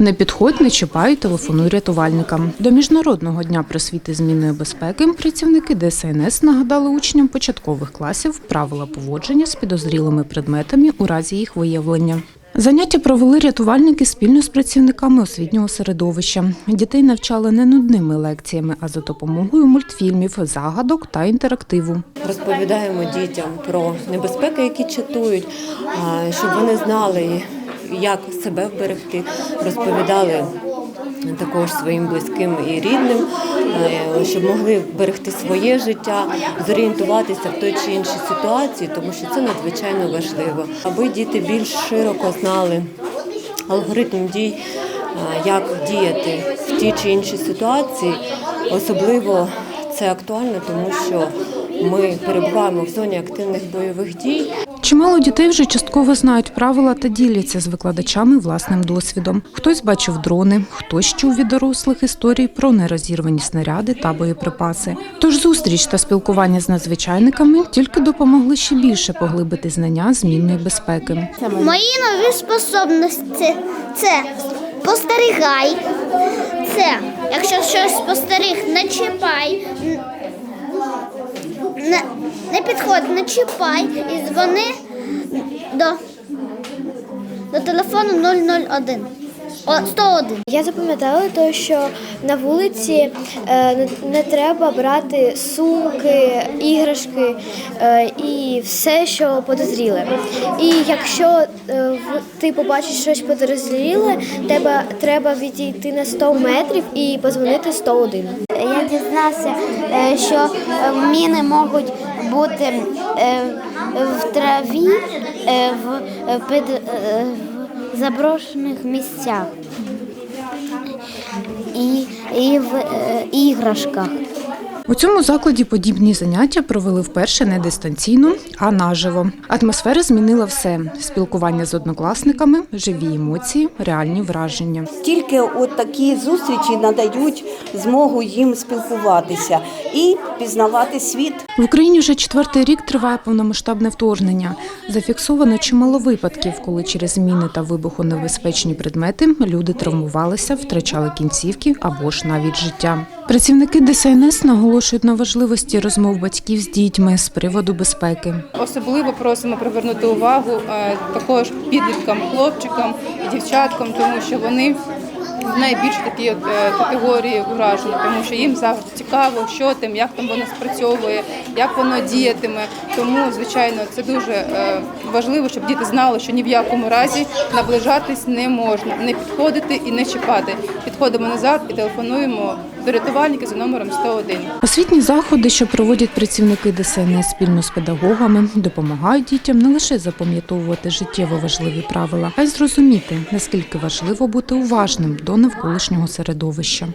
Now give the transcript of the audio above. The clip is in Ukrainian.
Не підходь, не чіпай, телефонуй рятувальникам. До міжнародного дня просвіти змінної безпеки працівники ДСНС нагадали учням початкових класів правила поводження з підозрілими предметами у разі їх виявлення. Заняття провели рятувальники спільно з працівниками освітнього середовища. Дітей навчали не нудними лекціями, а за допомогою мультфільмів, загадок та інтерактиву. Розповідаємо дітям про небезпеки, які чатують, щоб вони знали, як себе вберегти. Розповідали також своїм близьким і рідним, е, щоб могли вберегти своє життя, зорієнтуватися в той чи іншій ситуації, тому що це надзвичайно важливо, аби діти більш широко знали алгоритм дій, е, як діяти в тій чи іншій ситуації. Особливо це актуально, тому що ми перебуваємо в зоні активних бойових дій. Чимало дітей вже частково знають правила та діляться з викладачами власним досвідом. Хтось бачив дрони, хтось чув від дорослих історій про нерозірвані снаряди та боєприпаси. Тож зустріч та спілкування з надзвичайниками тільки допомогли ще більше поглибити знання змінної безпеки. Мої нові способності це спостерігай. Це якщо щось спостеріг, не чіпай. Не підходь, не чіпай і дзвони до, до телефону 001. О, 101. Я запам'ятала те, що на вулиці е, не, треба брати сумки, іграшки е, і все, що подозріле. І якщо е, ти побачиш щось подозріле, тебе треба відійти на 100 метрів і позвонити 101. Я дізнався, е, що е, міни можуть бути е, в траві е, в, е, під, е, в заброшених місцях і, і в е, іграшках. У цьому закладі подібні заняття провели вперше не дистанційно, а наживо. Атмосфера змінила все: спілкування з однокласниками, живі емоції, реальні враження. Тільки от такі зустрічі надають змогу їм спілкуватися і пізнавати світ. В Україні вже четвертий рік триває повномасштабне вторгнення. Зафіксовано чимало випадків, коли через міни та вибухонебезпечні предмети люди травмувалися, втрачали кінцівки або ж навіть життя. Працівники ДСНС наголошують на важливості розмов батьків з дітьми з приводу безпеки. Особливо просимо привернути увагу е, також підліткам, хлопчикам, і дівчаткам, тому що вони найбільш такі от, е, категорії уражені, тому що їм завжди цікаво, що там, як там воно спрацьовує, як воно діятиме. Тому, звичайно, це дуже е, важливо, щоб діти знали, що ні в якому разі наближатись не можна, не підходити і не чіпати. Підходимо назад і телефонуємо до рятувальників за номером 101. Освітні заходи, що проводять працівники ДСНС спільно з педагогами, допомагають дітям не лише запам'ятовувати життєво важливі правила, а й зрозуміти, наскільки важливо бути уважним до навколишнього середовища.